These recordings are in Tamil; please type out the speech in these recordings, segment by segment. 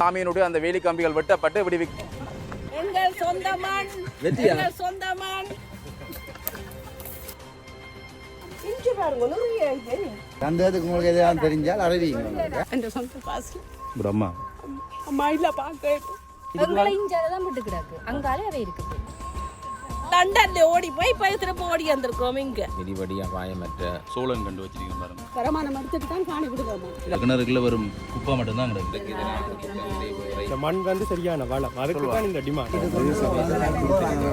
சாமியினுடைய அந்த வேலி கம்பிகள் வெட்டப்பட்டு விடுவி எங்கள் சொந்த மண். எங்கள். சந்தேகத்துக்கு உங்களுக்கு எதாவது தெரிஞ்சால் அறிவிங்க என் சொந்த பாசு பிரம்மா. அம்மா இல்ல பாக்க எங்களை இஞ்சாலதான் விட்டு கிடக்கு அங்காலே அவை இருக்குது. தண்டல்ல ஓடி போய் போய் திரும்ப ஓடி வந்திருக்கோம் இங்க. மிதிவடி அபாயமற்ற சோழன் கண்டு வச்சிருக்கீங்க பாருங்க. வருமானம் எடுத்துட்டு தான் காணி விடுவோம் கிணறுக்குள்ள வரும் குப்பை மட்டும்தான் கிடக்கு. இந்த மண் வந்து சரியான வளம் அதுக்கு தான் இந்த டிமாண்ட்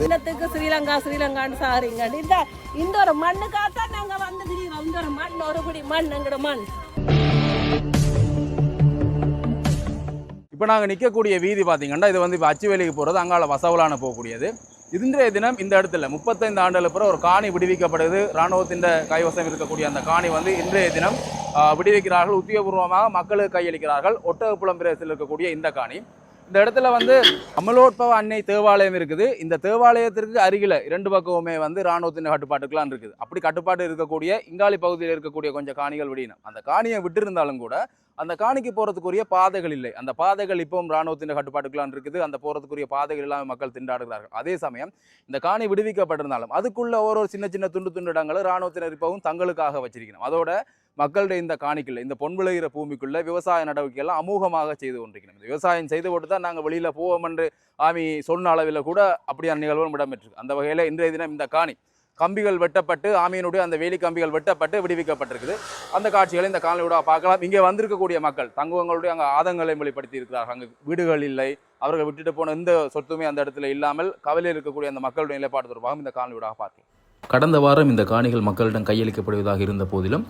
இன்னத்துக்கு ஸ்ரீலங்கா ஸ்ரீலங்கான்னு சாரிங்க இந்த இந்த ஒரு மண்ணுக்காகத்தான் நாங்க வந்து திரிகிறோம் இந்த ஒரு மண் ஒரு குடி மண் எங்கட மண். இப்போ நாங்கள் நிற்கக்கூடிய வீதி பார்த்தீங்கன்னா இது வந்து இப்போ அச்சுவேலிக்கு போகிறது அங்கால வசவலான போகக்கூடியது. இன்றைய தினம் இந்த இடத்துல முப்பத்தைந்து ஆண்டுகள் பிறகு ஒரு காணி விடுவிக்கப்படுது இராணுவத்தின் கைவசம் இருக்கக்கூடிய அந்த காணி வந்து இன்றைய தினம் விடுவிக்கிறார்கள். உத்தியோகபூர்வமாக மக்களுக்கு கையளிக்கிறார்கள். ஒட்டகப்புலம் பிரதேசத்தில் இருக்கக்கூடிய இந்த காணி. இந்த இடத்துல வந்து அமலோட்பவ அன்னை தேவாலயம் இருக்குது. இந்த தேவாலயத்திற்கு அருகில் இரண்டு பக்கமுமே வந்து இராணுவத்தின் கட்டுப்பாட்டுக்கெல்லாம் இருக்குது. அப்படி கட்டுப்பாடு இருக்கக்கூடிய இங்காலி பகுதியில் இருக்கக்கூடிய கொஞ்சம் காணிகள் விடினம் அந்த காணியை விட்டிருந்தாலும் கூட அந்த காணிக்கு போகிறதுக்குரிய பாதைகள் இல்லை. அந்த பாதைகள் இப்பவும் இராணுவத்தின் கட்டுப்பாட்டுக்கெல்லாம் இருக்குது. அந்த போகிறதுக்குரிய பாதைகள் இல்லாமல் மக்கள் திண்டாடுகிறார்கள். அதே சமயம் இந்த காணி விடுவிக்கப்பட்டிருந்தாலும் அதுக்குள்ள ஒரு ஒரு சின்ன சின்ன துண்டு துண்டு இடங்களை இராணுவத்தினர் இப்பவும் தங்களுக்காக வச்சிருக்கணும். அதோட மக்களுடைய இந்த காணிக்குள்ள இந்த பொன் விளைகிற பூமிக்குள்ள விவசாய நடவடிக்கையெல்லாம் அமோகமாக செய்து கொண்டிருக்கிறோம் விவசாயம் செய்து போட்டு தான் நாங்கள் வெளியில் போவோம் என்று ஆமி சொன்ன அளவில் கூட அப்படியான நிகழ்வும் இடம்பெற்றிருக்கு. அந்த வகையில் இன்றைய தினம் இந்த காணி கம்பிகள் வெட்டப்பட்டு ஆமியினுடைய அந்த வேலி கம்பிகள் வெட்டப்பட்டு விடுவிக்கப்பட்டிருக்குது. அந்த காட்சிகளை இந்த காணொலியோட பார்க்கலாம். இங்கே வந்திருக்கக்கூடிய மக்கள் தங்குவங்களுடைய அங்கே ஆதங்களை வெளிப்படுத்தி இருக்கிறார்கள் அங்கே வீடுகள் இல்லை அவர்கள் விட்டுட்டு போன எந்த சொத்துமே அந்த இடத்துல இல்லாமல் கவலையில் இருக்கக்கூடிய அந்த மக்களுடைய நிலைப்பாடு தொடர்பாகவும் இந்த காணொலியோட பார்க்கலாம். கடந்த வாரம் இந்த காணிகள் மக்களிடம் கையளிக்கப்படுவதாக இருந்த போதிலும்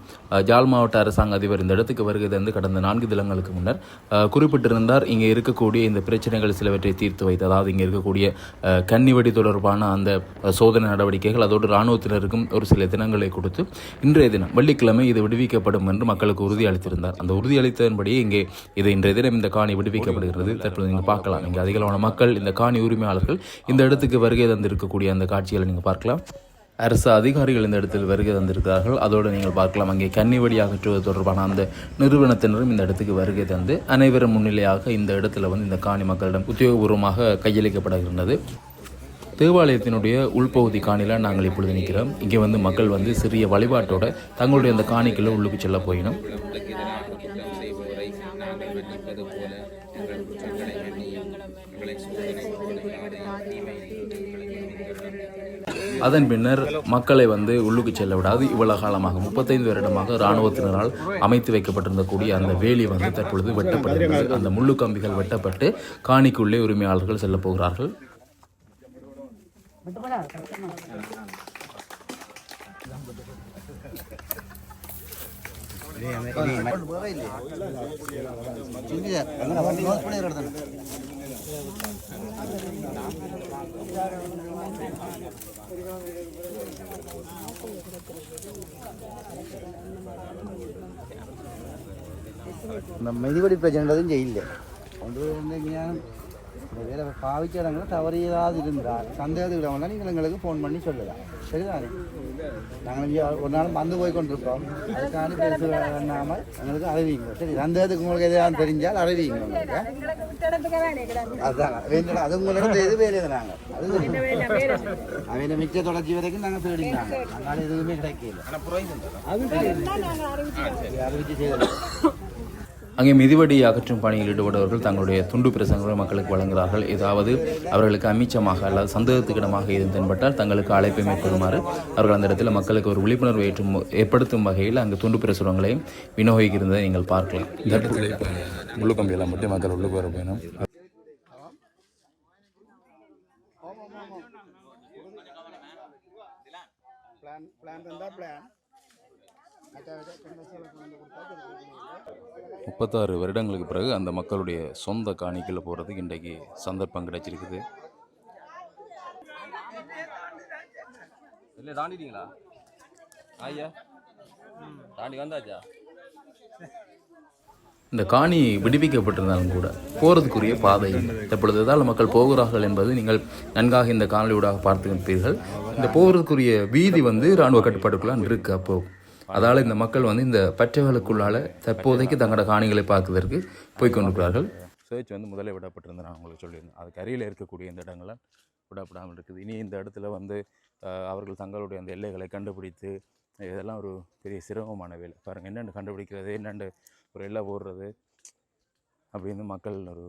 ஜால் ஜாழ் மாவட்ட அரசாங்க அதிபர் இந்த இடத்துக்கு வருகை தந்து கடந்த நான்கு தினங்களுக்கு முன்னர் குறிப்பிட்டிருந்தார் இங்கே இருக்கக்கூடிய இந்த பிரச்சனைகள் சிலவற்றை தீர்த்து வைத்து அதாவது இங்கே இருக்கக்கூடிய கன்னிவடி கன்னிவெடி தொடர்பான அந்த சோதனை நடவடிக்கைகள் அதோடு இராணுவத்தினருக்கும் ஒரு சில தினங்களை கொடுத்து இன்றைய தினம் வெள்ளிக்கிழமை இது விடுவிக்கப்படும் என்று மக்களுக்கு உறுதி அளித்திருந்தார். அந்த உறுதி அளித்ததன்படியே இங்கே இது இன்றைய தினம் இந்த காணி விடுவிக்கப்படுகிறது. தற்போது நீங்கள் பார்க்கலாம். இங்கே அதிகளவான மக்கள் இந்த காணி உரிமையாளர்கள் இந்த இடத்துக்கு வருகை தந்திருக்கக்கூடிய அந்த காட்சிகளை நீங்கள் பார்க்கலாம். அரசு அதிகாரிகள் இந்த இடத்தில் வருகை தந்திருக்கிறார்கள். அதோடு நீங்கள் பார்க்கலாம் அங்கே கன்னிவடி அகற்றுவது தொடர்பான அந்த நிறுவனத்தினரும் இந்த இடத்துக்கு வருகை தந்து அனைவரும் முன்னிலையாக இந்த இடத்துல வந்து இந்த காணி மக்களிடம் உத்தியோகபூர்வமாக கையளிக்கப்படுகின்றது தேவாலயத்தினுடைய உள்பகுதி காணியில் நாங்கள் இப்பொழுது நிற்கிறோம். இங்கே வந்து மக்கள் வந்து சிறிய வழிபாட்டோட தங்களுடைய அந்த காணிக்குள்ளே உள்ளுக்கு செல்ல போயினோம். அதன் பின்னர் மக்களை வந்து உள்ளுக்கு செல்ல விடாது. இவ்வளவு காலமாக முப்பத்தைந்து வருடமாக இராணுவத்தினரால் அமைத்து வைக்கப்பட்டிருந்த கூடிய அந்த வேலி வந்து தற்பொழுது வெட்டப்படுகிறது. அந்த முள்ளு கம்பிகள் வெட்டப்பட்டு காணிக்குள்ளே உரிமையாளர்கள் செல்ல போகிறார்கள். இந்த மிதிவடி பிரச்சனைன்றதும் செய்யல. கொண்டு வேலை பாவிச்ச இடங்களை தவறு ஏதாவது இருந்தால் சந்தேகத்துக்கு வந்தால் நீங்கள் எங்களுக்கு ஃபோன் பண்ணி சொல்லலாம் சரிதானே? நாங்கள் இங்கே ஒரு நாள் வந்து போய் கொண்டிருக்கோம் அதுக்காண்டி பேச வேண்டாமல் எங்களுக்கு அறிவிங்க. சரி சந்தேகத்துக்கு உங்களுக்கு எதாவது தெரிஞ்சால் அறிவிங்க உங்களுக்கு. அதான் வேண்டாம் அது உங்களோட இது வேலையை நாங்கள். அது அவன் மிச்ச தொடர்ச்சி வரைக்கும் நாங்கள் தேடினாங்க அதனால எதுவுமே கிடைக்கல. அறிவிச்சு செய்யலாம் அங்கே மிதிவடி அகற்றும் பணியில் ஈடுபடுபவர்கள் தங்களுடைய துண்டு பிரசங்களை மக்களுக்கு வழங்குகிறார்கள். ஏதாவது அவர்களுக்கு அமிச்சமாக அல்லது சந்தேகத்துக்கிடமாக எதுவும் தென்பட்டால் தங்களுக்கு அழைப்பை மேற்கொள்ளுமாறு அவர்கள் அந்த இடத்துல மக்களுக்கு ஒரு விழிப்புணர்வு ஏற்றும் ஏற்படுத்தும் வகையில் அங்கு துண்டு பிரசுரங்களையும் விநியோகிக்கிறதை நீங்கள் பார்க்கலாம். இந்த இடத்துல இப்ப முள்ளு கம்பியெல்லாம் மட்டும் மக்கள் உள்ளுக்கு வர போயிடும் பிளான் பிளான் இருந்தால் பிளான் முப்பத்தாறு வருடங்களுக்கு பிறகு அந்த மக்களுடைய சொந்த காணிக்குள்ள போகிறதுக்கு இன்றைக்கு சந்தர்ப்பம் கிடைச்சிருக்குது. இல்லை தாண்டிட்டீங்களா? ஐயா தாண்டி வந்தாச்சா? இந்த காணி விடுவிக்கப்பட்டிருந்தாலும் கூட போகிறதுக்குரிய பாதை. தற்பொழுது மக்கள் போகிறார்கள் என்பது நீங்கள் நன்காக இந்த காணொலியூடாக பார்த்துருப்பீர்கள். இந்த போகிறதுக்குரிய வீதி வந்து இராணுவ கட்டுப்பாட்டுக்குள்ளான் இருக்கு. அப்போ அதால் இந்த மக்கள் வந்து இந்த பற்றகளுக்குள்ளால தற்போதைக்கு தங்களோட காணிகளை பார்க்குறதற்கு போய் கொண்டிருக்கிறார்கள் சர்ச் வந்து முதலே விடப்பட்டிருந்தேன் நான் உங்களுக்கு சொல்லியிருந்தேன். அதுக்கு அருகில் இருக்கக்கூடிய இந்த இடங்கள்லாம் விடப்படாமல் இருக்குது. இனி இந்த இடத்துல வந்து அவர்கள் தங்களுடைய அந்த எல்லைகளை கண்டுபிடித்து இதெல்லாம் ஒரு பெரிய சிரமமான வேலை. பாருங்கள் என்னென்னு கண்டுபிடிக்கிறது என்னென்னு ஒரு எல்லை போடுறது அப்படின்னு மக்கள் ஒரு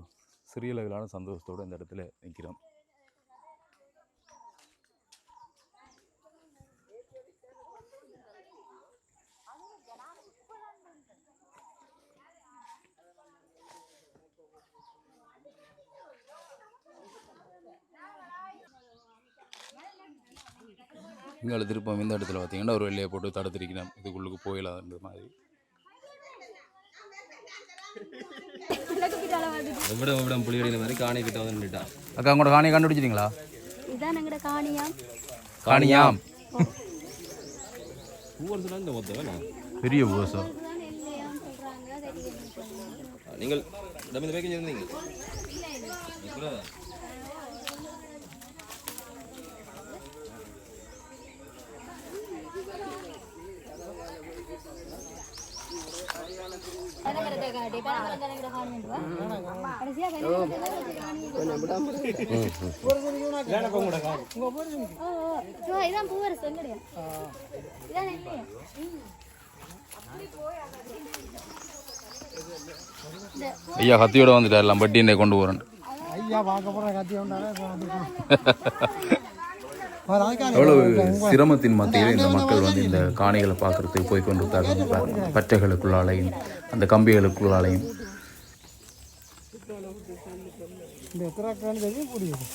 சிறிய அளவிலான சந்தோஷத்தோடு இந்த இடத்துல நிற்கிறோம் இங்கே திருப்பம் இந்த இடத்துல பார்த்தீங்கன்னா ஒரு வெள்ளையை போட்டு தடுத்திருக்கிறோம் இதுக்குள்ளுக்கு போயிடலான்ற மாதிரி. எவ்வளோ எவ்வளோ புளியடியில் மாதிரி காணி கிட்ட வந்து நின்றுட்டான் அக்கா உங்களோட காணியை கண்டுபிடிச்சிட்டீங்களா? இதான் எங்கட காணியாம். காணியாம். இந்த மொத்தம் பெரிய விவசாயம் நீங்கள் இந்த இருந்தீங்க? இதான் பூவரசு எங்கடையா இதான் இல்லையா ஐயா கத்தியோட வந்துட்டார்லாம் பட்டியை கொண்டு போகிறேன் ஐயா பார்க்க போகிற கத்தி எவ்வளவு சிரமத்தின் மத்தியில் இந்த மக்கள் வந்து இந்த காணிகளை பார்க்கறதுக்கு போய் கொண்டிருக்காங்க பாருங்க பற்றைகளுக்குள்ளாலையும் அந்த கம்பிகளுக்குள்ளாலையும். இந்த எத்தனை தெரியும் புரியுது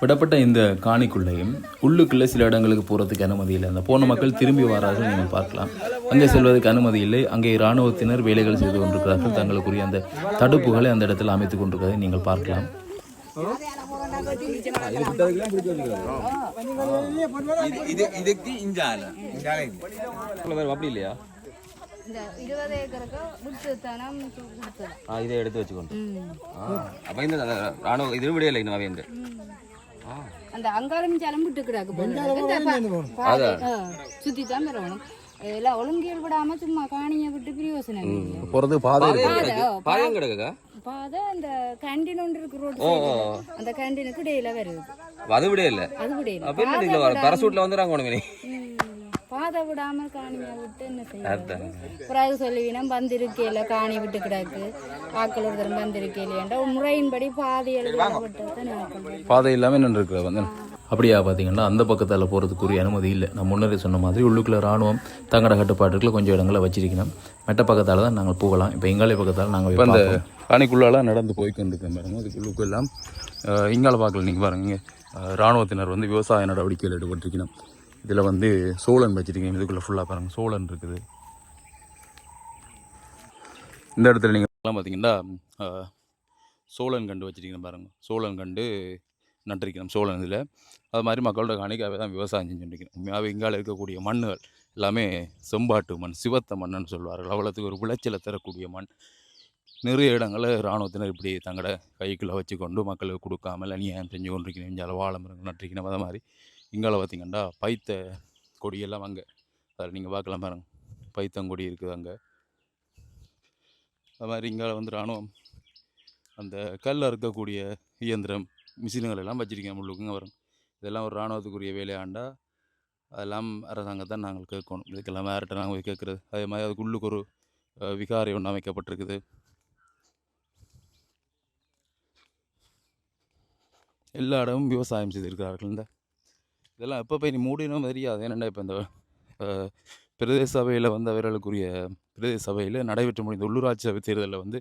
விடப்பட்ட இந்த காணிக்குள்ளேயும் உள்ளுக்குள்ளே சில இடங்களுக்கு போகிறதுக்கு அனுமதி இல்லை. அந்த போன மக்கள் திரும்பி வரார்கள் நீங்கள் பார்க்கலாம். அங்கே செல்வதற்கு அனுமதி இல்லை. அங்கே இராணுவத்தினர் வேலைகள் செய்து கொண்டிருக்கிறார்கள். தங்களுக்குரிய அந்த தடுப்புகளை அந்த இடத்தில் அமைத்துக் கொண்டிருக்கிறதை நீங்கள் பார்க்கலாம். இது இதுக்கு இஞ்சால. அப்படி இல்லையா? இந்த இருபது ஏக்கருக்கு கொடுத்தது. ஆ இதை எடுத்து வச்சுக்கொண்டு. ஆ அப்போ இந்த ராணுவ இது விடையில்லை இன்னும் அவையன் அந்த அங்காரம் ஜலம் விட்டு கிடக்கு சுத்தி தான் வரணும். எல்லாம் ஒழுங்கியல் விடாம சும்மா காணிய விட்டு பிரியோசனம் பாதை பாயம் கிடக்குக்கா? பாதை அந்த கேண்டீன் ஒன்று இருக்கு ரோடு அந்த கேண்டீனுக்கு இடையில வருது. அது விட இல்லை. அது விடையில அப்போ என்ன உனக்கு பாதை விடாம காணிய விட்டு என்ன செய்ய அதான். பிறகு சொல்லுவீனம் வந்திருக்கையில காணி விட்டு கிடக்கு. ஆக்கள் ஒருத்தர் வந்திருக்கையிலேண்டா முறையின்படி விட்டு நாட்கள் பாதை இல்லாமல் என்ன இருக்கிற வந்து அப்படியா பார்த்தீங்கன்னா அந்த பக்கத்தால் போகிறதுக்குரிய அனுமதி இல்லை. நான் முன்னரே சொன்ன மாதிரி உள்ளுக்குள்ள ராணுவம் தங்கட கட்டுப்பாட்டுக்குள்ள கொஞ்சம் இடங்களை வச்சிருக்கணும். மெட்ட பக்கத்தால் தான் நாங்கள் போகலாம். இப்போ எங்காலே பக்கத்தால் நாங்கள் இப்போ போய் அந்த பார்ப்போம். காணிக்குள்ளால நடந்து போய் கொண்டிருக்கேன் பாருங்க. அதுக்குள்ளுக்கு எல்லாம் அஹ், இங்கால பார்க்கல நீங்கள் பாருங்க. இராணுவத்தினர் வந்து விவசாய நடவடிக்கையில் ஈடுபட்டிருக்கணும். இதில் வந்து சோழன் வச்சுருக்கீங்க. இதுக்குள்ளே ஃபுல்லாக பாருங்க. சோழன் இருக்குது. இந்த இடத்துல நீங்கள் பார்த்தீங்கன்னா சோழன் கண்டு வச்சுருக்கீங்க பாருங்கள் சோழன் கண்டு நட்டிருக்கணும் சோழன் இதில். அது மாதிரி மக்களோட காணிக்காகவே தான் விவசாயம் செஞ்சுருக்கணும் உண்மையாகவே இங்கால இருக்கக்கூடிய மண்ணுகள் எல்லாமே செம்பாட்டு மண் சிவத்த மண்ணுன்னு சொல்லுவார்கள். அவ்வளோத்துக்கு ஒரு விளைச்சலை தரக்கூடிய மண். நிறைய இடங்களில் இராணுவத்தினர் இப்படி தங்களோட கைக்குள்ளே வச்சு கொண்டு மக்களுக்கு கொடுக்காமல் அநியாயம் செஞ்சு கொண்டிருக்கணும். இஞ்சால வாழை மரங்கள் நட்டிருக்கணும். அது மாதிரி இங்கால பார்த்தீங்கன்னா பைத்த கொடியெல்லாம் அங்கே. அதில் நீங்கள் பார்க்கலாம் பாருங்க. பைத்தங்கொடி இருக்குது அங்கே. அது மாதிரி இங்கால வந்து இராணுவம். அந்த கல்லில் இருக்கக்கூடிய இயந்திரம் மிஷின்கள் எல்லாம் வச்சுருக்கேன் முள்ளுக்குங்க வரும் இதெல்லாம் ஒரு இராணுவத்துக்குரிய வேலையாண்டா. அதெல்லாம் அரசாங்கத்தை நாங்கள் கேட்கணும். இதுக்கெல்லாம் வேறுட்ட நாங்கள் போய் கேட்குறது? அதே மாதிரி அதுக்கு உள்ளுக்கு ஒரு விகாரி விகாரை ஒன்று அமைக்கப்பட்டிருக்குது. எல்லா இடமும் விவசாயம் செய்திருக்கிறார்கள் இந்த இதெல்லாம் எப்போ போய் நீ மூடினும் தெரியாது. ஏன்னா இப்போ இந்த பிரதேச சபையில் வந்து அவர்களுக்குரிய பிரதேச சபையில் நடைபெற்று முடிந்த உள்ளூராட்சி சபை தேர்தலில் வந்து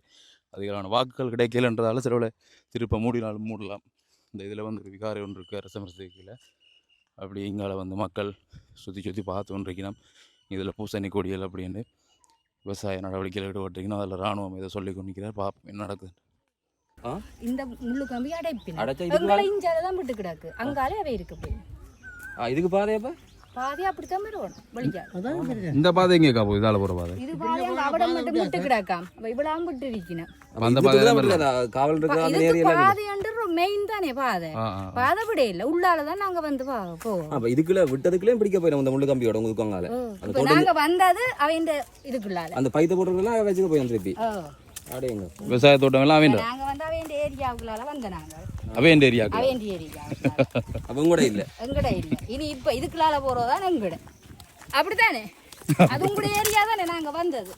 அதிகமான வாக்குகள் கிடைக்கலன்றதால சிலவில் திருப்ப மூடினாலும் மூடலாம். இந்த இதில் வந்து ஒரு விகாரை ஒன்று இருக்குது அரசமரத்து கீழே அப்படி இங்கால வந்து மக்கள் சுற்றி சுற்றி பார்த்து கொண்டிருக்கணும். இதில் பூசணி கொடிகள் அப்படின்னு விவசாய நடவடிக்கையில் ஈடுபட்டிருக்கணும். அதில் இராணுவம் இதை சொல்லி கொண்டிருக்கிறார். பார்ப்போம் என்ன நடக்குது. இந்த முள்ளு கம்பி அடைப்பின எங்களை இஞ்சால தான் விட்டு கிடக்கு அங்காலே அவை இருக்கு இதுக்கு பாதையப்பா பாதி அப்படித்தான் வருவோம் வெளிக்கால் இந்த பாதை எங்கேக்கா போகுது இதால போகிற பாதை. இது பாதி அங்க அவட மட்டும் விட்டு கிடக்காம். அப்ப இவ்வளவு விட்டு இருக்கணும் அப்ப அந்த பாதை தான். காவல் இருக்கு? அந்த ஏரியால பாதி அண்டு மெயின் தானே பாதை. பாதை விட இல்ல. உள்ளாலதான் நாங்க வந்து பா- போவோம் அப்ப இதுக்குள்ள விட்டதுக்குள்ளே பிடிக்க போயிடும் அந்த முள்ளு கம்பியோட உங்களுக்கு அங்கால நாங்க வந்தது அவன் இதுக்குள்ளால. அந்த பைத்த போட்டுருக்கலாம் வச்சுக்க போய் திருப்பி. அடையுங்க விவசாய தோட்டம் எல்லாம் அவன் நாங்க வந்து அவன் ஏரியாவுக்குள்ளால வந்த நாங்க. அவன் ஏரியாக்கு அவன் ஏரியா அப்ப கூட இல்ல. எங்கட இல்ல. இனி இப்ப இதுக்குள்ளால போறதுதான் எங்கட? அப்படித்தானே? அது உங்களோட ஏரியா தானே நாங்க வந்தது.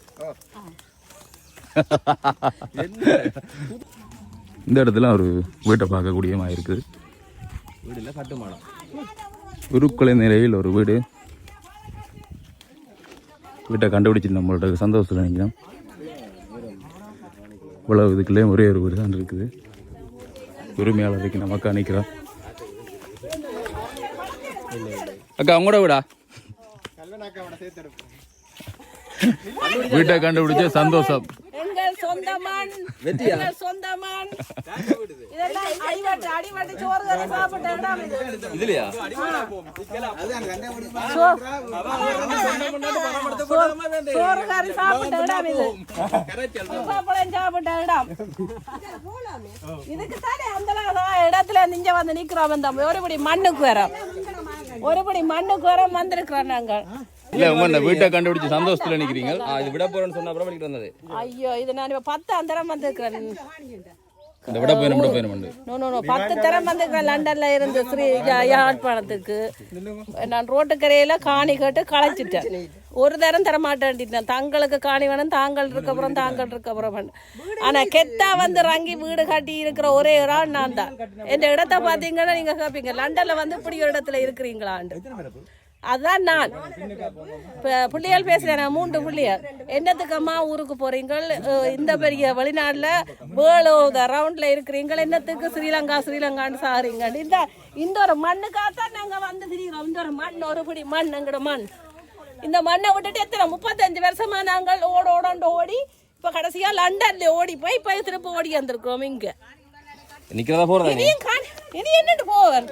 இந்த இடத்துல ஒரு வீட்டை பார்க்கக்கூடிய மாதிரி இருக்குது. வீடு இல்ல கட்டுமானம் உருக்குலை நிலையில் ஒரு வீடு. வீட்டை கண்டுபிடிச்சு நம்மளோட சந்தோஷத்தில் நினைக்கிறோம் இவ்வளவு இதுக்குள்ளே ஒரே ஒரு வீடு தான் இருக்குது. உரிமையாளருக்கு நமக்கு அணைக்கிறோம் அக்கா உங்களோட வீடா. வீட்டை கண்டுபிடிச்ச சந்தோஷம். எங்கள் சொந்தமான் எங்கள் சொந்தமான். இதெல்லாம் அடிவட்டு அடிவட்டு சோறு கறி சாப்பிட்ட இடம் இது. இதுலயா? சோ- சோறு கறி சாப்பிட்ட இடம் இது. உப்பாப்பழம் சாப்பிட்ட இடம். இதுக்கு தானே அந்த இடத்துல நிஞ்ச வந்து நிக்கிறோம் ஒருபடி மண்ணுக்கு வரோம். ஒருபடி மண்ணுக்கு வரோம் வந்திருக்கிறோம் நாங்கள். இல்ல உங்க இந்த வீட்டை கண்டுபிடிச்ச சந்தோஷத்துல நிக்கிறீங்க. இது விட போறேன்னு சொன்ன அப்புறம் வந்தது. ஐயோ இது நான் இப்ப பத்து அந்தரம் வந்திருக்கிறேன். இந்த விட போயிடும் விட போயிடும் நோ நோ நோ பத்து தரம் வந்திருக்கிறேன் லண்டன்ல இருந்து ஸ்ரீ யாழ்ப்பாணத்துக்கு நான் ரோட்டுக்கரையில காணி கேட்டு களைச்சிட்டேன். ஒரு தரம் தர மாட்டேன்ட்டேன் தங்களுக்கு காணி வேணும் தாங்கள் இருக்க அப்புறம் தாங்கள் இருக்க அப்புறம் வேணும். ஆனா கெத்தா வந்து ரங்கி வீடு கட்டி இருக்கிற ஒரே ஒரு ஆள் நான் தான். என் இடத்த பாத்தீங்கன்னா நீங்க கேட்பீங்க லண்டன்ல வந்து இப்படி ஒரு இடத்துல இருக்கிறீங்களான்னு அதுதான் நான். இப்போ பிள்ளைகள் பேசுகிறேன் நான் மூன்று பிள்ளைகள் என்னத்துக்கம்மா ஊருக்கு போகிறீங்கள் இந்த பெரிய வெளிநாட்டில் வேர்ல்டு ரவுண்டில் இருக்கிறீங்கள். என்னத்துக்கு ஸ்ரீலங்கா ஸ்ரீலங்கான்னு சாகிறீங்க இந்த இந்த ஒரு மண்ணுக்காகத்தான் நாங்கள் வந்து திரிகிறோம். இந்த ஒரு மண் ஒரு பிடி மண் எங்கட மண். இந்த மண்ணை விட்டுட்டு எத்தனை முப்பத்தஞ்சு வருஷமா நாங்கள் ஓட ஓடாண்டு ஓடி இப்போ கடைசியாக லண்டன்ல ஓடி போய் இப்போ திரும்ப ஓடி வந்திருக்கிறோம் இங்கே. நிக்கிறதா போறதா நீ? இனியும் காண் இனி என்னட்டு போவேன்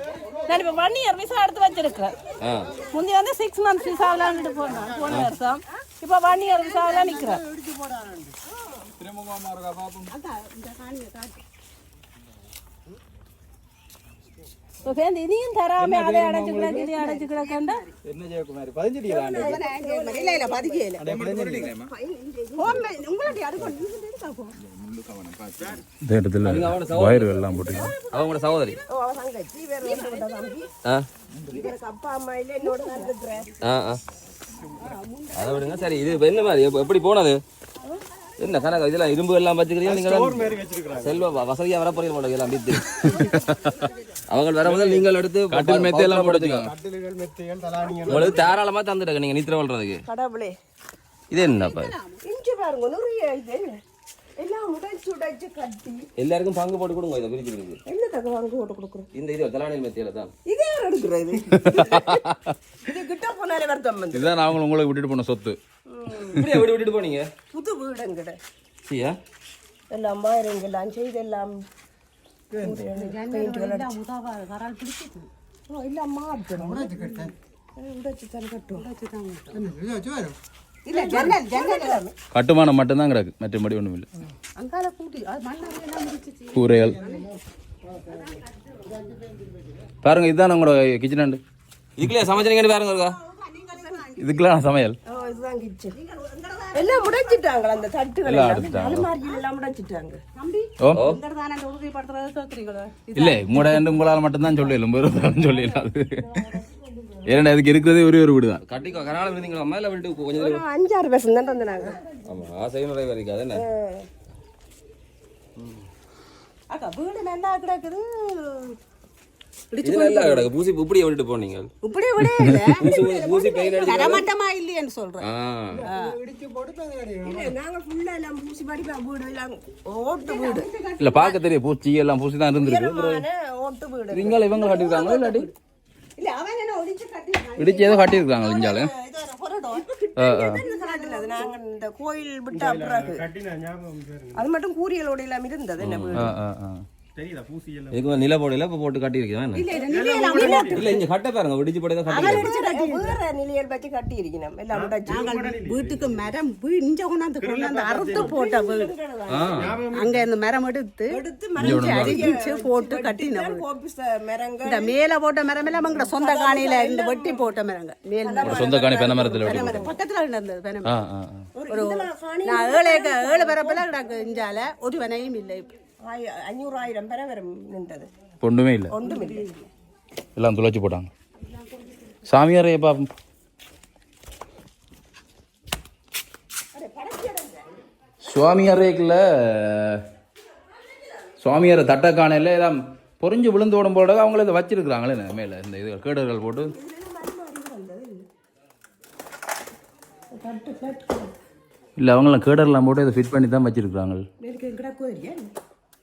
நான் இப்போ ஒன் இயர் விசா எடுத்து வச்சிருக்கிறேன். முந்தி வந்து சிக்ஸ் மந்த்ஸ் விசாவிலான்ட்டு போனேன் போன வருஷம். இப்போ ஒன் இயர் விசாவில நிற்கிறேன் இப்போ சேர்ந்து இனியும் தராம அதை அடைச்சு கிடக்கு இதை அடைச்சு கிடக்கண்டா என்ன ஜெயக்குமார் பதினஞ்சு இந்த இடத்துல வயர்கள் எல்லாம் போட்டு அவங்களோட சகோதரி. ஆ. ஆ ஆ. அதை விடுங்க. சரி இது இப்ப என்ன மாதிரி? எப்ப- எப்படி போனது? என்ன கணக்கு? இதெல்லாம் இரும்பு எல்லாம் வச்சுக்கிறீங்க நீங்க தான் செல்வ வ- வசதியா வர போறீங்க மாட்டோம் இதெல்லாம் வித்து அவங்க வர முதல் நீங்கள் எடுத்து கட்டில் மெத்தை எல்லாம் போட்டு வச்சுக்கோங்க கட்டில்கள் மெத்தைகள் தலானிகள். உங்களுக்கு தாராளமா தந்துடுங்க. நீங்க நித்திர வாழ்றதுக்கு கடவுளே. இது என்னப்பா? பாருங்க உடைச்சு உடைச்சு எல்லாருக்கும் பங்கு போட்டு கொடுங்க இதை பிரிச்சு கொடுங்க. என்ன தக்க வாங்கி போட்டு கொடுக்குறோம் இந்த இது தலானியல் மெத்தியில தான். இதே யார் எடுக்கிறது இது? கிட்ட போனாலே வருத்தம் இதுதான் அவங்க உங்களுக்கு விட்டுட்டு போன சொத்து. இப்படியா விட்டு விட்டுட்டு போனீங்க? புது வீடுங்கிட. சரியா எல்லாம் பாருங்கெல்லாம் செய்தெல்லாம். இல்ல மாட்டணும். உடைச்சு தான் கட்டும் இல்ல ஜன்னல் ஜன்னல் கட்டுமானம் மட்டும்தான் கிடக்கு மற்றபடி ஒன்றும் இல்லை அங்கால கூட்டி அது மண்ணாவே கூரைகள் பாருங்க இதுதான் உங்களோட கிச்சன் அண்டு இதுக்குள்ளே சமைச்சீங்கன்னு பாருங்க இருக்கா இதுக்கெல்லாம் சமையல். ஓ இதுதான் கிச்சன் எல்லாம் முடைச்சிட்டாங்களா அந்த தட்டுகள் எல்லாம் முடைச்சிட்டாங்க ஓ. தானே அந்த உறுதிப்படுத்துறது தோத்துறீங்களா இல்லை உங்களோட ரெண்டு உங்களால் மட்டும்தான் சொல்லிடலாம் வேறு சொல்லிடலாம் அது ஏன்னா அதுக்கு இருக்கிறதே ஒரே ஒரு வீடு தான் கட்டிக்கோ கனால இருந்தீங்களா அம்மா இல்லை விட்டு கொஞ்சம் அஞ்சாறு பேசம் தான் வந்தாங்க ஆமா ஆசை நிறைய இருக்காது என்ன? அக்கா வீடு நல்லா கிடக்குது. பூசி இப்படியே விட்டுட்டு போனீங்க இப்படி விட இல்ல. பூசி பூசி பெயின் அடிச்சு தரமட்டமா இல்லையேன்னு சொல்றேன். ஆ. இல்ல நாங்க ஃபுல்லா எல்லாம் பூசி படிப்போம் வீடு எல்லாம் ஓட்டு வீடு. இல்லை பார்க்க தெரியும். பூச்சி எல்லாம் தான் இருந்திருக்கு. ஓட்டு வீடு. இவங்க இல்லாட்டி? இடிச்சு ஏதோ கட்டியிருக்காங்க இஞ்சாலும் நாங்க இந்த கோயில் விட்டா அது. மட்டும் கூரியலோட எல்லாம் இருந்தது என்ன தெரியுதா? பூசி எல்லாம் இதுக்கு நில போடையில இப்ப போட்டு கட்டி இருக்கேன் இல்ல இங்க கட்ட பாருங்க. வெடிச்சு போட்டு கட்டி வேற நிலையில் வச்சு கட்டி இருக்கணும் எல்லாம் வீட்டுக்கு மரம் இஞ்ச கொண்டாந்து கொண்டாந்து அறுத்து போட்ட வீடு. அங்க இந்த மரம் எடுத்து இஞ்சி அடிச்சு போட்டு கட்டின வீடு. கோபிஸ் மரங்கள் இந்த மேல போட்ட மரம் எல்லாம் சொந்த காணியில இந்த வெட்டி போட்ட மரங்க. மேல் மரம். சொந்த காணி பென மரத்தில் வெட்டி மரம் பக்கத்துல இருந்தது பென மரம். ஒரு நான் ஏழு ஏழு கிடக்கு இஞ்சால. ஒரு வனையும் இல்லை. இப்ப. அஞ்சூறாயிரம் பேரை வரும் நின்றது. ஒன்றுமே இல்லை. ஒன்றும் இல்லை. எல்லாம் துளைச்சி போட்டாங்க. சாமியாரைய பாப்போம் சுவாமியாரேக்குள்ள சுவாமியாரை தட்டை காணையில் எல்லாம் பொறிஞ்சு விழுந்து ஓடும் போட அவங்கள இதை வச்சிருக்கிறாங்களே மேலே இந்த இது கேடர்கள் போட்டு. இல்லை அவங்களாம் கேடர்லாம் போட்டு இதை ஃபிட் பண்ணி தான் வச்சிருக்கிறாங்க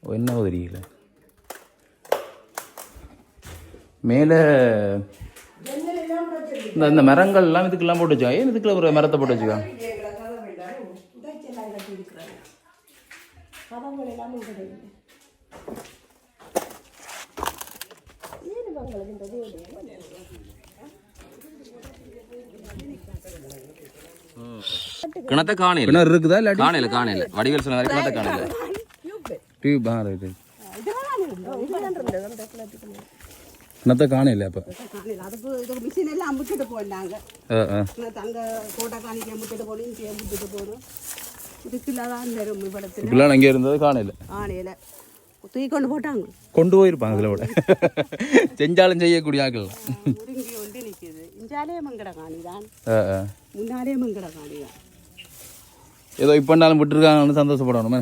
என்னவோ தெரியல மேலே இந்த இந்த மரங்கள்லாம் இதுக்கெல்லாம் போட்டு வச்சுக்கா. ஏன் இதுக்குள்ள ஒரு மரத்தை போட்டு வச்சுக்கா? கிணத்த காணையில் கிணறு இருக்குதா இல்லாட்டி? காணையில காணையில வடிவேல் சொன்ன கிணத்த காணையில அதில் விட செஞ்சாலும் செய்யக்கூடிய ஆக்கள் முருங்கி ஒண்டி நிக்குது இஞ்சாலே மங்கட காணிதான் ஆ ஆ முன்னாலே மங்கட காணிதான் ஏதோ விட்டுருக்காங்கன்னு சந்தோஷப்படணுமே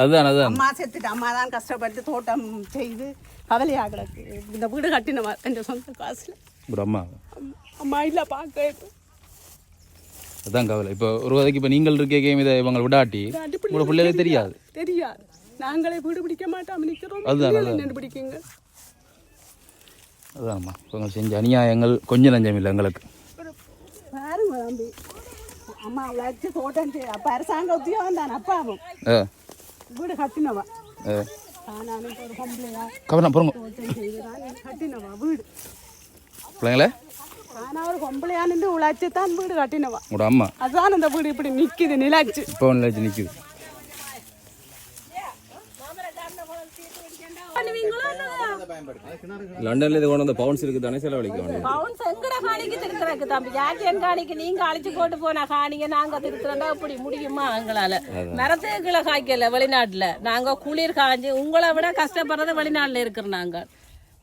அதுதான் அதுதான் அம்மா செத்துட்டு அம்மா தான் கஷ்டப்பட்டு தோட்டம் செய்து கவலையா கிடக்கு. இந்த வீடு கட்டினவா என் சொந்த காசுல. அம்மா. அம்மா இல்ல பார்க்க அதான் கவலை. இப்போ ஒரு வதைக்கு இப்போ நீங்கள் இருக்க கேம் இதை இவங்க விடாட்டி உங்களோட பிள்ளைகளுக்கு தெரியாது. தெரியாது. நாங்களே வீடு பிடிக்க மாட்டோம் நிக்கிறோம். அதுதான். என்னென்னு பிடிக்குங்க. அதான்மா இவங்க செஞ்ச அநியாயங்கள் கொஞ்சம் நஞ்சம் இல்லை எங்களுக்கு. பாருங்க தான் அப்பாவும் ஆ வீடு கட்டினவா ஆ ஆனாலும் ஒரு பொம்பளையா கவனம் வீடு பிள்ளைங்களே ஒரு பொம்பளையா நின்று உழைச்சு தான் வீடு கட்டினவா உங்களோட அம்மா அதான் அந்த வீடு இப்படி நிக்குது நிலாச்சு இப்போ நிற்குது லண்டன்ல இது கொண்டு வந்த பவுன்ஸ் இருக்கு தானே செலவழிக்க வேண்டியது பவுன்ஸ் எங்கட காணிக்கு திருத்துறக்கு தம்பி? யாத்தியன் காணிக்கு? நீங்க அழிச்சு போட்டு போன காணிங்க நாங்க திருத்துறதா இப்படி முடியுமா எங்களால? மரத்துக்கு கீழே காய்க்கல வெளிநாட்டுல. நாங்க குளிர் காய்ஞ்சி உங்களை விட கஷ்டப்படுறது வெளிநாட்டுல இருக்கிறோம் நாங்க.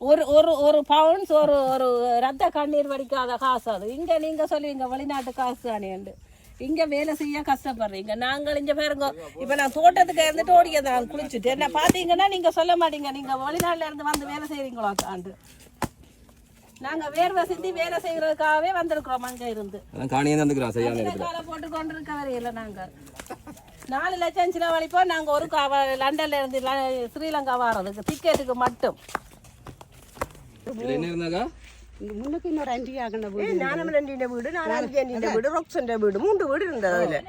ஒரு ஒரு ஒரு பவுன்ஸ் ஒரு ஒரு ரத்த கண்ணீர் வடிக்காத காசு அது. இங்க நீங்க சொல்லுவீங்க வெளிநாட்டு காசு தானேண்டு இங்க வேலை செய்ய கஷ்டப்படுறீங்க. நாங்கள் இங்க பாருங்க இப்ப நான் தோட்டத்துக்கு இருந்துட்டு ஓடிக்க நான் குளிச்சுட்டு. என்ன பாத்தீங்கன்னா நீங்க சொல்ல மாட்டீங்க. நீங்க வெளிநாட்டுல இருந்து வந்து வேலை செய்றீங்களா ஆண்டு. நாங்க வேர்வை சிந்தி வேலை செய்யறதுக்காகவே வந்திருக்கிறோம் அங்க இருந்து. அதான் காணியே தந்துக்கிறான் சரியான இந்த இடத்துல காலை போட்டு கொண்டு இருக்க வரையில நாங்க. நாலு லட்சம் செலவழிப்போம் நாங்க ஒரு லண்டன்ல இருந்து ஸ்ரீலங்கா வாரதுக்கு டிக்கெட்டுக்கு மட்டும். என்ன இருந்தாக்கா? മുന്നൊക്കെ ഇന്നൊരു അഞ്ചി ആകേണ്ട വീട് ഞാനും രണ്ടിന്റെ വീട് ഞാൻ അഞ്ചി അഞ്ചിന്റെ വീട് റോക്സന്റെ വീട് മൂന്ന് വീട് ഉണ്ട് അതില്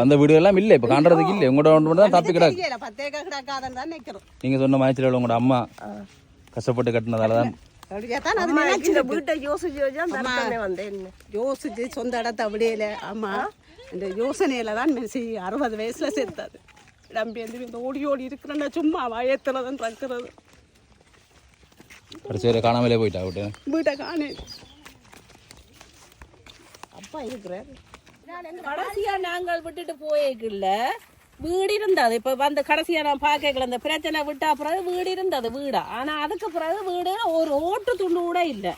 அந்த வீடு எல்லாம் இல்ல. இப்ப காண்றதுக்கு இல்ல. உங்களோட மட்டும் தான் தப்பி கிடக்கு நீங்க சொன்ன மாதிரி உங்களோட அம்மா கஷ்டப்பட்டு கட்டினதால தான். வீட்டை யோசிச்சு யோசிச்சு சொந்த இடத்த அப்படியே ஆமா இந்த யோசனையில தான் மனசி அறுபது வயசுல சேர்த்தாது நம்பி இந்த ஓடி ஓடி இருக்கிறேன்னா சும்மா வயத்துல தான் கடைசி வரை காணாமலே போயிட்டா விட்டு வீட்டை காணே அப்பா இருக்கிறார். கடைசியா நாங்கள் விட்டுட்டு போயிருக்கல வீடு இருந்தது. இப்ப வந்து கடைசியா நான் பார்க்கல இந்த பிரச்சனை விட்டா பிறகு வீடு இருந்தது வீடா. ஆனா அதுக்கு பிறகு வீடு ஒரு ஓட்டு துண்டு கூட இல்லை.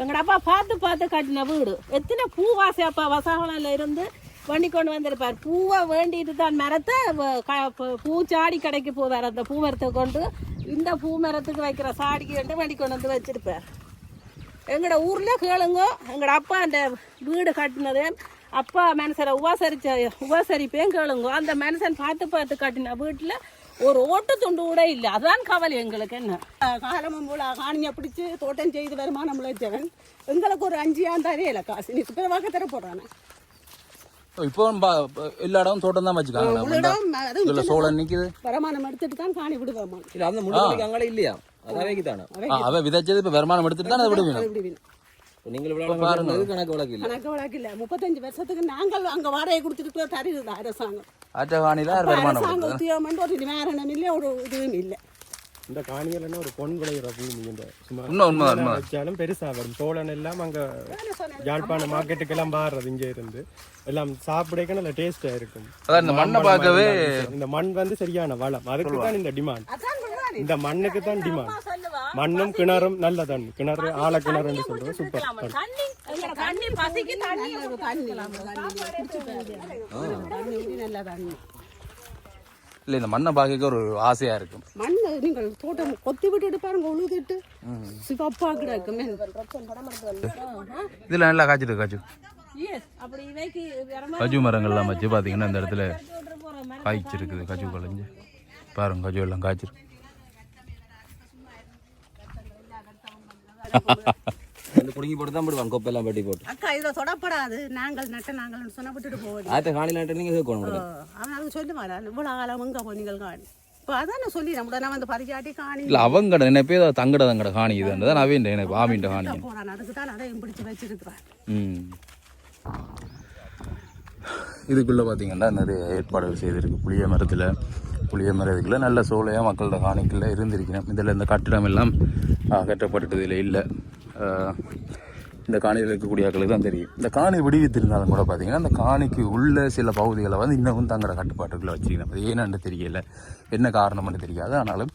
எங்கட அப்பா பார்த்து பார்த்து கட்டின வீடு. எத்தனை பூவாசி அப்பா வசகனில் இருந்து வண்டி கொண்டு வந்திருப்பார். பூவை வேண்டிட்டு தான் மரத்தை பூச்சாடி கடைக்கு போவார். அந்த பூ மரத்தை கொண்டு இந்த பூ மரத்துக்கு வைக்கிற சாடிக்கு வந்து வண்டி கொண்டு வந்து வச்சுருப்பேன். எங்களோட ஊரில் கேளுங்க எங்களோட அப்பா அந்த வீடு கட்டினது. அப்பா மனுஷரை உபசரிச்ச உபசரிப்பேன் கேளுங்க. அந்த மனுஷன் பார்த்து பார்த்து கட்டின வீட்டில் ஒரு ஓட்டு துண்டு கூட இல்லை. அதுதான் கவலை எங்களுக்கு என்ன. காலமும் போல காணியை பிடிச்சி தோட்டம் செய்து வருமானம் உழைச்சவன் எங்களுக்கு ஒரு அஞ்சு ஆண்டு இல்லை காசு. நீ சுப்பிரவாக்க தர போடுறானே இப்போ எல்லா இடமும் தோட்டம் தான் வச்சுக்காங்க. இதுல சோளம் நிக்குது. வருமானம் எடுத்துட்டு தான் காணி விடுவோமா? இல்ல அந்த அங்கே இல்லையா? அதாவே தானே ஆ, அவ விதைச்சது இப்ப வருமானம் எடுத்துட்டு தான் அதை விடுவீங்க. நீங்கள் விளையாட கணக்கு வழக்கு இல்லை. கணக்கு வழக்கு இல்ல. முப்பத்தஞ்சு வருஷத்துக்கு நாங்கள் அங்க வாடகை கொடுத்துட்டு தருது அரசாங்கம். உத்தியோகம் ஒரு நிவாரணம் இல்லை ஒரு இதுவும் இல்லை. இந்த காணிகள்னா ஒரு பொன் விளையிற பூமி இந்த சும்மா. வச்சாலும் பெருசா வரும். தோழன் எல்லாம் அங்க யாழ்ப்பாணம் மார்க்கெட்டுக்கெல்லாம் பாடுறது இங்க இருந்து. எல்லாம் சாப்பிடக்க நல்ல டேஸ்டா இருக்கும். இந்த மண்ணை பார்க்கவே இந்த மண் வந்து சரியான வளம். அதுக்கு தான் இந்த டிமாண்ட் இந்த மண்ணுக்கு தான் டிமாண்ட் மண்ணும் கிணறும் நல்ல தண்ணி கிணறு ஆழ கிணறுன்னு சொல்றது சூப்பர் தண்ணி. தண்ணி பசிக்கு தண்ணி நல்ல தண்ணி தண்ணி ஊத்தி நல்ல தண்ணி இல்ல இந்த மண்ணை பார்க்க ஒரு ஆசையா இருக்கும். மண் நீங்கள் தோட்டம் கொத்தி விட்டுட்டு பாருங்க உழுதுட்டு. சிவப்பா கிடக்குமே. இதுல நல்லா காய்ச்சிட்டு காய்ச்சி. கஜு மரங்கள்லாம் வச்சு பாத்தீங்கன்னா இந்த இடத்துல காய்ச்சிருக்குது. கஜு கலைஞ்சு பாருங்க கஜு எல்லாம் காய்ச்சிருக்கு. இந்த குடுங்கி போட்டு தான் போடுவாங்க. கொப்பெல்லாம் வெட்டி போட்டு. அக்கா இதை தொடப்படாது. நாங்கள் நட்ட நாங்கள் சொன்ன விட்டுட்டு போவது ஆற்ற காணி நாட்டை நீங்கள் கேட்கணும் அவன் அது சொல்லி வரான் இவ்வளோ காலம் எங்க நீங்கள் காணி? இப்போ அதான் சொல்லி நம்ம நான் வந்து பரிச்சாட்டி காணி. இல்ல அவங்க நினைப்பே அது தங்கட தங்கட காணி இதுன்றது தான் அவையின் நினைப்பு ஆமின்ற காணி. போறான் அதுக்கு தான் அதையும் பிடிச்சு வச்சிருக்கிறான். ம். இதுக்குள்ளே பார்த்தீங்கன்னா நிறைய ஏற்பாடுகள் செய்திருக்கு. புளிய மரத்தில் புளிய மரத்துக்குள்ள நல்ல சோலையாக மக்களோட காணிக்குள்ள இருந்திருக்கணும் இதில் இந்த கட்டிடம் எல்லாம் கட்டப்பட்டதில் இல்லை. இந்த காணியில் இருக்கக்கூடிய ஆட்களுக்கு தான் தெரியும். இந்த காணி விடுவித்திருந்தாலும் கூட பார்த்தீங்கன்னா அந்த காணிக்கு உள்ள சில பகுதிகளை வந்து இன்னமும் தங்களோட கட்டுப்பாட்டுக்குள்ளே வச்சுக்கணும் அது ஏன்னு தெரியல. என்ன காரணம்னு தெரியாது. ஆனாலும்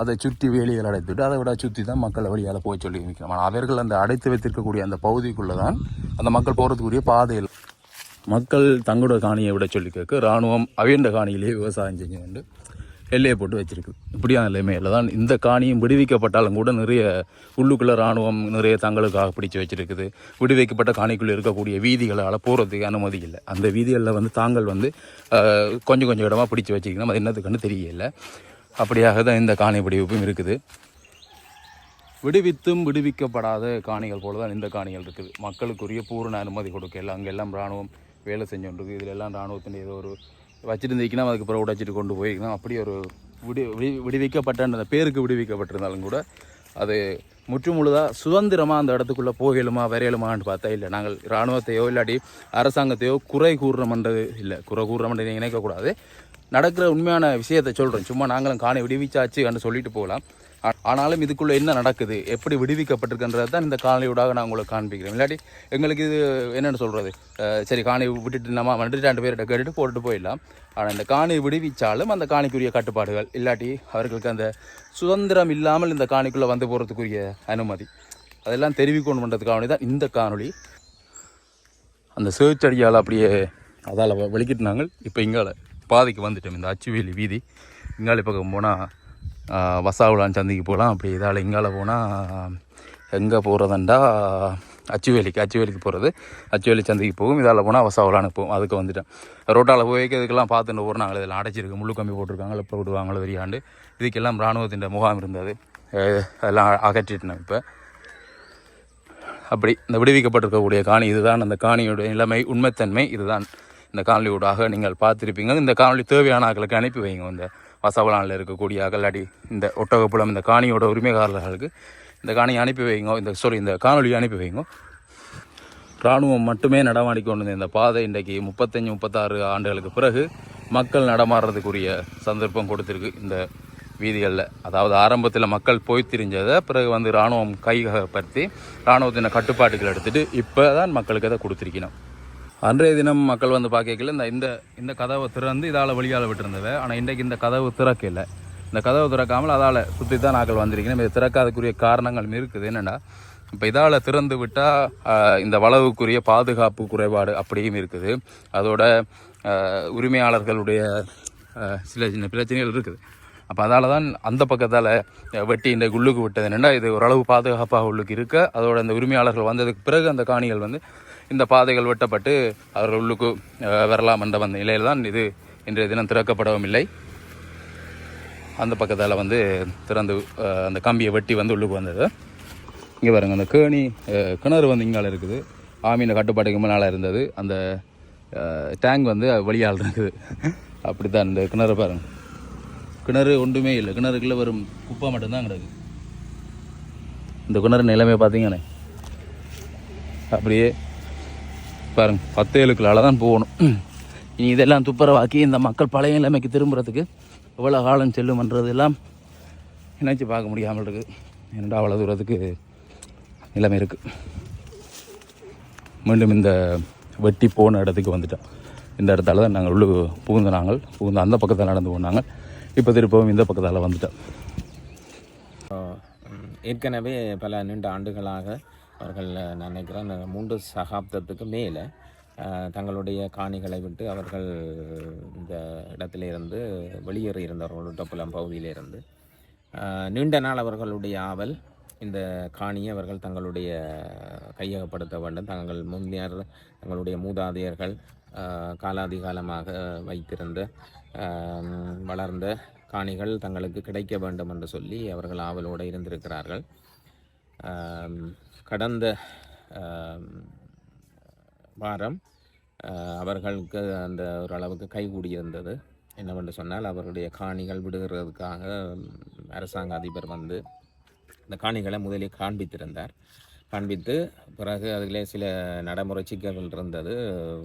அதை சுற்றி வேலிகள் அடைத்துட்டு அதை விட சுற்றி தான் மக்களை வழியால் போய் சொல்லி வைக்கணும் ஆனால் அவர்கள் அந்த அடைத்து வைத்திருக்கக்கூடிய அந்த பகுதிக்குள்ளே தான் அந்த மக்கள் போகிறதுக்குரிய பாதையில் மக்கள் தங்களோட காணியை விட சொல்லி கேட்க இராணுவம் அவியண்ட காணியிலேயே விவசாயம் செஞ்சு கொண்டு எல்லையை போட்டு வச்சிருக்கு. இப்படியான நிலைமையில தான் இந்த காணியும் விடுவிக்கப்பட்டாலும் கூட நிறைய உள்ளுக்குள்ளே இராணுவம் நிறைய தங்களுக்காக பிடிச்சு வச்சிருக்குது. விடுவிக்கப்பட்ட காணிக்குள்ளே இருக்கக்கூடிய வீதிகளால் போகிறதுக்கு அனுமதி இல்லை. அந்த வீதிகளில் வந்து தாங்கள் வந்து கொஞ்சம் கொஞ்சம் இடமா பிடிச்சு வச்சிருக்கணும். அது என்னதுக்குன்னு தெரியல. அப்படியாக தான் இந்த காணி விடுவிப்பும் இருக்குது. விடுவித்தும் விடுவிக்கப்படாத காணிகள் போல தான் இந்த காணிகள் இருக்குது. மக்களுக்குரிய பூரண அனுமதி கொடுக்கல அங்கெல்லாம் இராணுவம் வேலை செஞ்சோன்றது இதில் எல்லாம் இராணுவத்தின் ஏதோ ஒரு வச்சிருந்தீங்கன்னா அதுக்கு உடைச்சிட்டு கொண்டு போயிருக்கணும் அப்படி ஒரு விடு விடி விடுவிக்கப்பட்ட அந்த பேருக்கு விடுவிக்கப்பட்டிருந்தாலும் கூட அது முற்றுமுழுதாக சுதந்திரமாக அந்த இடத்துக்குள்ளே போகலுமா வரையலுமான்னு பார்த்தா இல்லை. நாங்கள் இராணுவத்தையோ இல்லாட்டி அரசாங்கத்தையோ குறை கூறுறோம்ன்றது இல்லை. குறை கூறுறோம்ன்றது நீங்கள் நினைக்கக்கூடாது நடக்கிற உண்மையான விஷயத்தை சொல்கிறோம் சும்மா நாங்களும் காணி விடுவிச்சாச்சு அப்படின்னு சொல்லிட்டு போகலாம். ஆனாலும் இதுக்குள்ளே என்ன நடக்குது? எப்படி விடுவிக்கப்பட்டிருக்குன்றது தான் இந்த காணொலியூடாக நான் உங்களுக்கு காண்பிக்கிறேன். இல்லாட்டி எங்களுக்கு இது என்னென்னு சொல்கிறது சரி காணி விட்டுட்டு நம்ம வந்துட்டு ரெண்டு பேர்கிட்ட கேட்டுட்டு போட்டுட்டு போயிடலாம். ஆனால் இந்த காணி விடுவிச்சாலும் அந்த காணிக்குரிய கட்டுப்பாடுகள் இல்லாட்டி அவர்களுக்கு அந்த சுதந்திரம் இல்லாமல் இந்த காணிக்குள்ளே வந்து போகிறதுக்குரிய அனுமதி. அதெல்லாம் தெரிவிக்கணும் பண்ணுறதுக்காக தான் இந்த காணொளி அந்த சர்ச் அப்படியே அதால் வெளிக்கிட்டுனாங்க இப்போ இங்கால பாதைக்கு வந்துட்டோம். இந்த அச்சுவேலி வீதி. இங்காலி பக்கம் போனால் வசாவுலான் சந்திக்கு போகலாம். அப்படி இதால் இங்கால போனால் எங்கே போகிறதுண்டா அச்சுவேலிக்கு அச்சுவேலிக்கு போகிறது அச்சுவேலி சந்தைக்கு போகும். இதால் போனால் வசாவுலானுக்கு போகும். அதுக்கு வந்துட்டேன். ரோட்டால் போய் இதுக்கெல்லாம் பார்த்துட்டு நாள் இதில் அடைச்சிருக்கு. முள்ளு கம்பி போட்டிருக்காங்க எப்போ விடுவாங்களோ தெரியாண்டு. இதுக்கெல்லாம் இராணுவத்தின் முகாம் இருந்தது. அதெல்லாம் அகற்றிட்டேன் இப்போ. அப்படி இந்த விடுவிக்கப்பட்டிருக்கக்கூடிய காணி இதுதான். அந்த காணியோட நிலைமை உண்மைத்தன்மை இதுதான். இந்த காணொலியூடாக நீங்கள் பார்த்துருப்பீங்க. இந்த காணொலி தேவையான ஆட்களுக்கு அனுப்பி வைங்க. இந்த வசவலானில் இருக்கக்கூடிய அகலாடி இந்த ஒட்டகப்புலம் இந்த காணியோட உரிமைக்காரர்களுக்கு இந்த காணியை அனுப்பி வைங்க இந்த சாரி இந்த காணொலியை அனுப்பி வைங்க. இராணுவம் மட்டுமே நடமாடி கொண்டு இந்த பாதை இன்றைக்கு முப்பத்தஞ்சு முப்பத்தாறு ஆண்டுகளுக்கு பிறகு மக்கள் நடமாடுறதுக்குரிய சந்தர்ப்பம் கொடுத்துருக்கு இந்த வீதிகளில். அதாவது ஆரம்பத்தில் மக்கள் போய் திரிஞ்சதை பிறகு வந்து இராணுவம் கைகப்படுத்தி இராணுவத்தின கட்டுப்பாட்டுகள் எடுத்துகிட்டு இப்போ தான் மக்களுக்கு அதை கொடுத்துருக்கணும். அன்றைய தினம் மக்கள் வந்து பார்க்கல இந்த இந்த இந்த கதவை திறந்து இதால் வெளியால் விட்டுருந்தவை ஆனால் இன்றைக்கு இந்த கதவு திறக்கல. இந்த கதவு திறக்காமல் அதால் சுற்றி தான் நாக்கள் வந்திருக்கணும் இது திறக்காதக்குரிய காரணங்கள் இருக்குது. என்னென்னா இப்போ இதால் திறந்து விட்டால் இந்த வளவுக்குரிய பாதுகாப்பு குறைபாடு அப்படியும் இருக்குது. அதோட உரிமையாளர்களுடைய சில சின்ன பிரச்சனைகள் இருக்குது. அப்போ அதால் தான் அந்த பக்கத்தால் வெட்டி இந்த உள்ளுக்கு விட்டது. என்னென்னா இது ஓரளவு பாதுகாப்பாக உள்ளுக்கு இருக்க. அதோட இந்த உரிமையாளர்கள் வந்ததுக்கு பிறகு அந்த காணிகள் வந்து இந்த பாதைகள் வெட்டப்பட்டு அவர்கள் உள்ளுக்கு வரலாம் என்ற வந்த நிலையில் தான் இது இன்றைய தினம் திறக்கப்படவும் இல்லை. அந்த பக்கத்தால் வந்து திறந்து அந்த கம்பியை வெட்டி வந்து உள்ளுக்கு வந்தது. இங்கே பாருங்க அந்த கேணி கிணறு வந்து இங்கால இருக்குது. ஆமீன கட்டுப்பாட்டுக்கு முன்னால் இருந்தது. அந்த டேங்க் வந்து வெளியால் இருக்குது. அப்படி தான் இந்த கிணறு பாருங்கள் கிணறு ஒன்றுமே இல்லை. கிணறுக்குள்ளே வரும் குப்பை மட்டும்தான் கிடக்கு. இந்த கிணறு நிலைமை பார்த்தீங்கண்ணே அப்படியே பாருங்க பத்து ஏழுக்களால் தான் போகணும். இனி இதெல்லாம் துப்புரவாக்கி இந்த மக்கள் பழைய நிலைமைக்கு திரும்புறதுக்கு எவ்வளோ காலம் செல்லுமன்றதெல்லாம் நினச்சி பார்க்க முடியாமல் இருக்குது என்னடா அவ்வளோ தூரத்துக்கு நிலைமை இருக்குது மீண்டும் இந்த வெட்டி போன இடத்துக்கு வந்துட்டோம். இந்த இடத்தால தான் நாங்கள் உள்ள புகுந்து நாங்கள் புகுந்த அந்த பக்கத்தில் நடந்து போனாங்க இப்போ திருப்பவும் இந்த பக்கத்தால் வந்துட்டோம். ஏற்கனவே பல நீண்ட ஆண்டுகளாக அவர்கள் நான் நினைக்கிறேன் மூன்று சகாப்தத்துக்கு மேலே தங்களுடைய காணிகளை விட்டு அவர்கள் இந்த இடத்திலிருந்து வெளியேறி இருந்தவர்கள் டப்புலம் பகுதியிலிருந்து நீண்ட நாள் அவர்களுடைய ஆவல் இந்த காணியை அவர்கள் தங்களுடைய கையகப்படுத்த வேண்டும். தங்கள் முன்னியர் தங்களுடைய மூதாதையர்கள் காலாதிகாலமாக வைத்திருந்த வளர்ந்த காணிகள் தங்களுக்கு கிடைக்க வேண்டும் என்று சொல்லி அவர்கள் ஆவலோடு இருந்திருக்கிறார்கள். கடந்த வாரம் அவர்களுக்கு அந்த ஓரளவுக்கு கைகூடியிருந்தது என்னவென்று சொன்னால் அவருடைய காணிகள் விடுகிறதுக்காக அரசாங்க அதிபர் வந்து இந்த காணிகளை முதலில் காண்பித்திருந்தார். காண்பித்து பிறகு அதிலே சில நடைமுறை சிக்கல்கள் இருந்தது.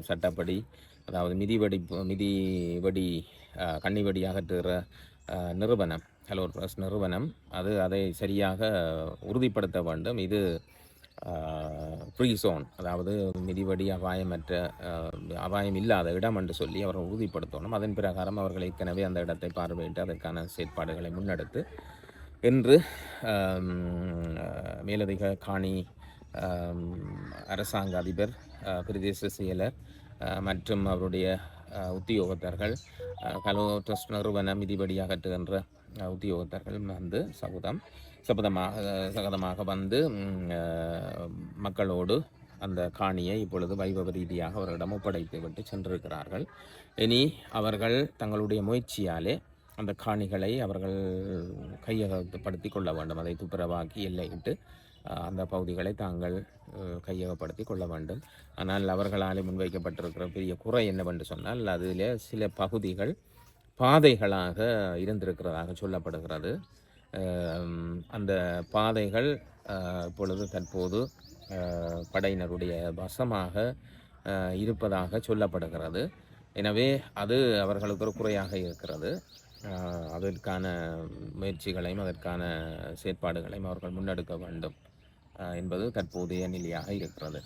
சட்டப்படி அதாவது மிதிவடி மிதிவடி ஆஹ், கன்னிவடி அகற்றுகிற நிறுவனம் ஹலோ ப்ரஸ் நிறுவனம் அது அதை சரியாக உறுதிப்படுத்த வேண்டும். இது ஃப்ரீ சோன் அதாவது மிதிவடி அபாயமற்ற அபாயம் இல்லாத இடம் என்று சொல்லி அவர்கள் உறுதிப்படுத்தணும். அதன் பிரகாரம் அவர்கள் ஏற்கனவே அந்த இடத்தை பார்வையிட்டு அதற்கான செயற்பாடுகளை முன்னெடுத்து என்று மேலதிக காணி அரசாங்க அதிபர் பிரதேச செயலர் மற்றும் அவருடைய உத்தியோகத்தர்கள் கலோ ட்ரஸ்ட் நிறுவன மிதிபடி அகற்றுகின்ற உத்தியோகத்தர்கள் வந்து சபதம் சபதமாக சகதமாக வந்து மக்களோடு அந்த காணியை இப்பொழுது வைபவ ரீதியாக அவர்களிடம் ஒப்படைத்து விட்டு சென்றிருக்கிறார்கள் இனி அவர்கள் தங்களுடைய முயற்சியாலே அந்த காணிகளை அவர்கள் கையகப்படுத்தி கொள்ள வேண்டும் அதை துப்புரவாக்கி எல்லையிட்டு அந்த பகுதிகளை தாங்கள் கையகப்படுத்தி கொள்ள வேண்டும் ஆனால் அவர்களால் முன்வைக்கப்பட்டிருக்கிற பெரிய குறை என்னவென்று சொன்னால் அதில் சில பகுதிகள் பாதைகளாக இருந்திருக்கிறதாக சொல்லப்படுகிறது. அந்த பாதைகள் இப்பொழுது தற்போது படையினருடைய வசமாக இருப்பதாக சொல்லப்படுகிறது. எனவே அது அவர்களுக்கு ஒரு குறையாக இருக்கிறது. அதற்கான முயற்சிகளையும் அதற்கான செயற்பாடுகளையும் அவர்கள் முன்னெடுக்க வேண்டும் என்பது தற்போதைய நிலையாக இருக்கிறது.